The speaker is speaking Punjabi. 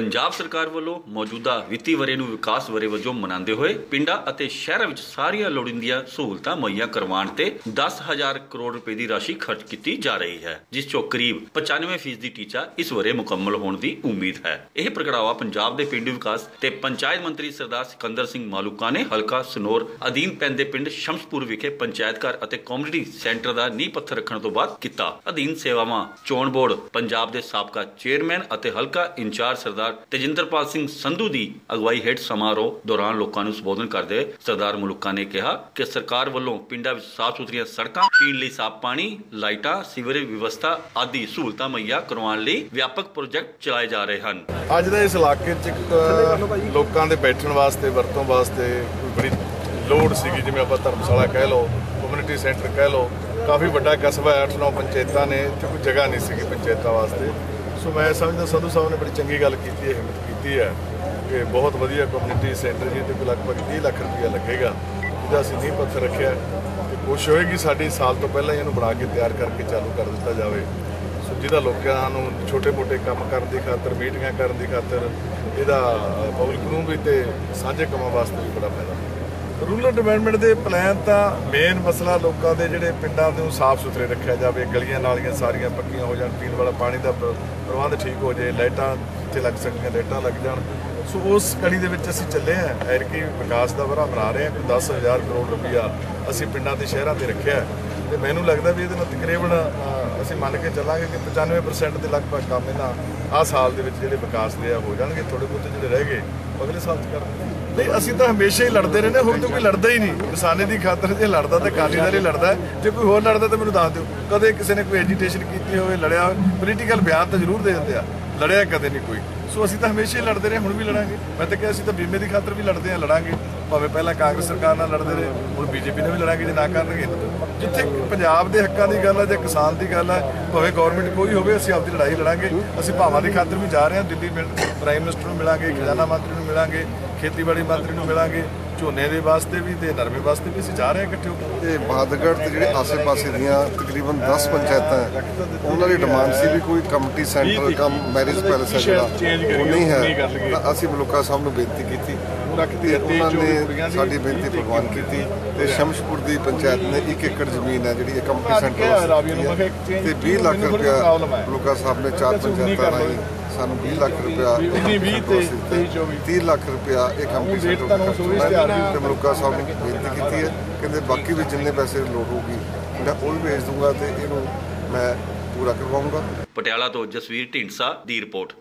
ਪੰਜਾਬ ਸਰਕਾਰ ਵੱਲੋਂ ਮੌਜੂਦਾ ਵਿੱਤੀ ਵਰ੍ਹੇ ਨੂੰ ਵਿਕਾਸ ਵਰ੍ਹੇ ਵਜੋਂ ਮਨਾਉਂਦੇ ਹੋਏ ਪਿੰਡਾਂ ਅਤੇ ਸ਼ਹਿਰਾਂ ਵਿੱਚ ਸਾਰੀਆਂ ਲੋੜੀਂਦੀਆਂ ਸਹੂਲਤਾਂ ਮੁਹੱਈਆ ਕਰਵਾਉਣ ਤੇ 10000 ਕਰੋੜ ਰੁਪਏ ਦੀ ਰਾਸ਼ੀ ਖਰਚ ਕੀਤੀ ਜਾ ਰਹੀ ਹੈ, ਜਿਸ ਚੋਂ ਕਰੀਬ 95% ਦੀ ਟੀਚਾ ਇਸ ਵਰ੍ਹੇ ਮੁਕੰਮਲ ਹੋਣ ਦੀ ਉਮੀਦ ਹੈ। ਇਹ ਪ੍ਰਗਟਾਵਾ ਪੰਜਾਬ ਦੇ ਪਿੰਡੂ ਵਿਕਾਸ ਤੇ ਪੰਚਾਇਤ ਮੰਤਰੀ ਸਰਦਾਰ ਸਿਕੰਦਰ ਸਿੰਘ ਮਾਲੂਕਾ ਨੇ ਹਲਕਾ ਸਨੋਰ ਅਧੀਨ ਪੈਂਦੇ ਪਿੰਡ ਸ਼ਮਸਪੁਰ ਵਿਖੇ ਪੰਚਾਇਤ ਘਰ ਅਤੇ ਕਮਿਊਨਿਟੀ ਸੈਂਟਰ ਦਾ ਨੀਂਹ ਪੱਥਰ ਰੱਖਣ ਤੋਂ ਬਾਅਦ ਕੀਤਾ। ਅਧੀਨ ਸੇਵਾਵਾਂ ਚੋਣ ਬੋਰਡ, ਪੰਜਾਬ ਦੇ ਸਾਬਕਾ ਚੇਅਰਮੈਨ ਅਤੇ ਹਲਕਾ ਇੰਚਾਰਜ ਸਰਦਾਰ ਤੇਜਿੰਦਰਪਾਲ ਸਿੰਘ ਸੰਧੂ ਦੀ ਅਗਵਾਈ ਹੇਠ ਸਮਾਰੋਹ ਦੌਰਾਨ ਲੋਕਾਂ ਨੂੰ ਸੰਬੋਧਨ ਕਰਦੇ ਸਰਦਾਰ ਮਲੂਕਾ ਨੇ ਕਿਹਾ ਕਿ ਸਰਕਾਰ ਵੱਲੋਂ ਪਿੰਡਾਂ ਵਿੱਚ ਸਾਫ਼ ਸੁਥਰੀਆਂ ਸੜਕਾਂ, ਪੀਣ ਲਈ ਸਾਫ਼ ਪਾਣੀ, ਲਾਈਟਾਂ, ਸੀਵਰੇਜ ਵਿਵਸਥਾ ਆਦਿ ਸਹੂਲਤਾਂ ਮੁਹੱਈਆ ਕਰਵਾਉਣ ਲਈ ਵਿਆਪਕ ਪ੍ਰੋਜੈਕਟ ਚਲਾਏ ਜਾ ਰਹੇ ਹਨ। ਅੱਜ ਦੇ ਇਸ ਇਲਾਕੇ 'ਚ ਲੋਕਾਂ ਦੇ ਬੈਠਣ ਵਾਸਤੇ, ਵਰਤੋਂ ਵਾਸਤੇ ਬੜੀ ਲੋੜ ਸੀਗੀ, ਜਿਵੇਂ ਆਪਾਂ ਧਰਮਸ਼ਾਲਾ ਕਹਿ ਲਓ ਕਮਿਊਨਿਟੀ ਸੈਂਟਰ ਕਹਿ ਲਓ, ਕਾਫੀ ਵੱਡਾ ਕਸਬਾ ਹੈ 8-9 ਪੰਚਾਇਤਾਂ ਨੇ ਤੇ ਕੋਈ ਜਗ੍ਹਾ ਨਹੀਂ ਸੀਗੀ ਪੰਚਾਇਤਾਂ ਵਾਸਤੇ। ਸੋ ਮੈਂ ਸਮਝਦਾ, ਸੰਧੂ ਸਾਹਿਬ ਨੇ ਬੜੀ ਚੰਗੀ ਗੱਲ ਕੀਤੀ ਹੈ, ਹਿੰਮਤ ਕੀਤੀ ਹੈ ਕਿ ਬਹੁਤ ਵਧੀਆ ਕਮਿਊਨਿਟੀ ਸੈਂਟਰ ਜੀ ਤੇ ਲਗਭਗ 30 ਲੱਖ ਰੁਪਇਆ ਲੱਗੇਗਾ, ਜਿਹਦਾ ਅਸੀਂ ਨੀਂਹ ਪੱਥਰ ਰੱਖਿਆ ਤੇ ਕੋਸ਼ਿਸ਼ ਹੋਏਗੀ ਸਾਡੀ ਸਾਲ ਤੋਂ ਪਹਿਲਾਂ ਹੀ ਇਹਨੂੰ ਬਣਾ ਕੇ ਤਿਆਰ ਕਰਕੇ ਚਾਲੂ ਕਰ ਦਿੱਤਾ ਜਾਵੇ। ਸੋ ਜਿਹਦਾ ਲੋਕਾਂ ਨੂੰ ਛੋਟੇ-ਮੋਟੇ ਕੰਮ ਕਰਨ ਦੀ ਖਾਤਰ, ਮੀਟਿੰਗਾਂ ਕਰਨ ਦੀ ਖਾਤਰ, ਇਹਦਾ ਪਬਲਿਕ ਨੂੰ ਵੀ ਤੇ ਸਾਂਝੇ ਕੰਮਾਂ ਵਾਸਤੇ ਵੀ ਬੜਾ ਫਾਇਦਾ। ਰੂਰਲ ਡਿਵੈਲਪਮੈਂਟ ਦੇ ਪਲਾਨ ਤਾਂ ਮੇਨ ਮਸਲਾ ਲੋਕਾਂ ਦੇ ਜਿਹੜੇ ਪਿੰਡਾਂ ਨੂੰ ਸਾਫ਼ ਸੁਥਰੇ ਰੱਖਿਆ ਜਾਵੇ, ਗਲੀਆਂ ਨਾਲੀਆਂ ਸਾਰੀਆਂ ਪੱਕੀਆਂ ਹੋ ਜਾਣ, ਪੀਣ ਵਾਲਾ ਪਾਣੀ ਦਾ ਪ੍ਰਬੰਧ ਠੀਕ ਹੋ ਜਾਏ ਲਾਈਟਾਂ ਜਿੱਥੇ ਲੱਗ ਸਕਦੀਆਂ, ਲਾਈਟਾਂ ਲੱਗ ਜਾਣ ਸੋ ਉਸ ਕੜੀ ਦੇ ਵਿੱਚ ਅਸੀਂ ਚੱਲੇ ਹਾਂ ਐਰਕੀ ਵਿਕਾਸ ਦਾ ਵਰਾ ਬਣਾ ਰਹੇ ਹਾਂ, ਕੋਈ 10000 ਕਰੋੜ ਰੁਪਈਆ ਅਸੀਂ ਪਿੰਡਾਂ ਤੇ ਸ਼ਹਿਰਾਂ ਤੇ ਰੱਖਿਆ ਹੈ। ਤੇ ਮੈਨੂੰ ਲੱਗਦਾ ਵੀ ਇਹਦੇ ਨਾਲ ਤਕਰੀਬਨ ਅਸੀਂ ਮੰਨ ਕੇ ਚੱਲਾਂਗੇ ਕਿ 95% ਦੇ ਲਗਭਗ ਕੰਮ ਇਹਨਾਂ ਆਹ ਸਾਲ ਦੇ ਵਿੱਚ ਜਿਹੜੇ ਵਿਕਾਸ ਦੇ ਆ, ਹੋ ਜਾਣਗੇ ਥੋੜੇ ਬਹੁਤੇ ਜਿਹੜੇ ਰਹਿ ਗਏ ਉਹ ਅਗਲੇ ਸਾਲ ਚ ਕਰਦੇ ਨਹੀਂ, ਅਸੀਂ ਤਾਂ ਹਮੇਸ਼ਾ ਹੀ ਲੜਦੇ ਰਹਿੰਦੇ ਹੁਣ ਤਾਂ ਕੋਈ ਲੜਦਾ ਹੀ ਨਹੀਂ। ਕਿਸਾਨੇ ਦੀ ਖਾਤਰ ਜੇ ਲੜਦਾ ਤਾਂ ਕਾਲੀ ਨਾਲ ਹੀ ਲੜਦਾ ਜੇ ਕੋਈ ਹੋਰ ਲੜਦਾ ਤਾਂ ਮੈਨੂੰ ਦੱਸ ਦਿਓ। ਕਦੇ ਕਿਸੇ ਨੇ ਕੋਈ ਐਜੀਟੇਸ਼ਨ ਕੀਤੀ ਹੋਵੇ, ਲੜਿਆ ਹੋਵੇ ਪੋਲੀਟੀਕਲ ਬਿਆਨ ਤਾਂ ਜ਼ਰੂਰ ਦੇ ਦਿੰਦੇ ਆ। ਲੜਿਆ ਕਦੇ ਨਹੀਂ ਕੋਈ। ਸੋ ਅਸੀਂ ਤਾਂ ਹਮੇਸ਼ਾ ਹੀ ਲੜਦੇ ਰਹੇ ਹੁਣ ਵੀ ਲੜਾਂਗੇ। ਮੈਂ ਤਾਂ ਕਿਹਾ ਅਸੀਂ ਤਾਂ ਬੀਮੇ ਦੀ ਖਾਤਰ ਵੀ ਲੜਦੇ ਆ ਲੜਾਂਗੇ। ਭਾਵੇਂ ਪਹਿਲਾਂ ਕਾਂਗਰਸ ਸਰਕਾਰ ਨਾਲ ਲੜਦੇ ਰਹੇ ਹੁਣ ਬੀਜੇਪੀ ਨਾਲ ਵੀ ਲੜਾਂਗੇ ਜੇ ਨਾ ਕਰਨਗੇ। ਜਿੱਥੇ ਪੰਜਾਬ ਦੇ ਹੱਕਾਂ ਦੀ ਗੱਲ ਹੈ ਜਾਂ ਕਿਸਾਨ ਦੀ ਗੱਲ ਹੈ ਭਾਵੇਂ ਗਵਰਨਮੈਂਟ ਕੋਈ ਹੋਵੇ ਅਸੀਂ ਆਪਦੀ ਲੜਾਈ ਲੜਾਂਗੇ। ਅਸੀਂ ਭਾਵਾਂ ਦੀ ਖਾਤਰ ਵੀ ਜਾ ਰਹੇ ਹਾਂ ਦਿੱਲੀ ਮਿਲ ਪ੍ਰਾਈਮ ਮਿਨਿਸਟਰ ਨੂੰ ਮਿਲਾਂਗੇ ਖਜ਼ਾਨਾ ਮੰਤਰੀ ਨੂੰ ਮਿਲਾਂਗੇ ਖੇਤੀਬਾੜੀ ਮੰਤਰੀ ਨੂੰ ਮਿਲਾਂਗੇ। ਝੋਨੇ ਦੇ ਵਾਸਤੇ ਵੀ ਤੇ ਨਰਮੇ ਵਾਸਤੇ ਵੀ ਅਸੀਂ ਜਾ ਰਹੇ ਹਾਂ ਇਕੱਠੇ ਹੋ ਕੇ। ਇਹ ਬਾਦਗੜ ਤੇ ਜਿਹੜੇ ਆਸੇ-ਪਾਸੇ ਦੀਆਂ ਤਕਰੀਬਨ 10 ਪੰਚਾਇਤਾਂ ਉਹਨਾਂ ਦੀ ਡਿਮਾਂਡ ਸੀ ਵੀ ਕੋਈ community centre cum marriage palace ਹੈ ਜਿਹੜਾ। ਉਹ ਨਹੀਂ ਹੈ। ਤਾਂ ਅਸੀਂ ਮਲੂਕਾ ਸਾਹਿਬ ਨੂੰ ਬੇਨਤੀ ਕੀਤੀ ਤੇ ਉਹਨਾਂ ਨੇ ਸਾਡੀ ਬੇਨਤੀ ਪ੍ਰਵਾਨ ਕੀਤੀ ਤੇ ਸ਼ਮਸ਼ਪੁਰ ਦੀ ਪੰਚਾਇਤ ਨੇ 1 ਏਕੜ ਜ਼ਮੀਨ ਹੈ ਜਿਹੜੀ ਇਹ ਕਮਿਊਨਿਟੀ ਸੈਂਟਰ ਤੇ 20 ਲੱਖ ਰੁਪਇਆ ਮਲੂਕਾ ਸਾਹਿਬ ਨੇ ਚਾਰ ਪੰਚਾਇਤਾਂ ਰਾਹੀਂ ਸਾਨੂੰ 20 ਲੱਖ ਰੁਪਇਆ 20 ਤੇ 30 ਲੱਖ ਰੁਪਇਆ ਇਹ ਕਮਿਊਨਿਟੀ ਸੈਂਟਰ ਤੇ ਮਲੂਕਾ ਸਾਹਿਬ ਨੇ ਬੇਨਤੀ ਕੀਤੀ ਹੈ ਕਹਿੰਦੇ ਬਾਕੀ ਵੀ ਜਿੰਨੇ ਪੈਸੇ ਲੋੜ ਹੋਊਗੀ ਮੈਂ ਉਹ ਵੀ ਭੇਜ ਦੂੰਗਾ ਤੇ ਇਹਨੂੰ ਮੈਂ ਪੂਰਾ ਕਰਵਾਉਂਗਾ। ਪਟਿਆਲਾ ਤੋਂ ਜਸਵੀਰ ਢੀਂਡਸਾ ਦੀ ਰਿਪੋਰਟ।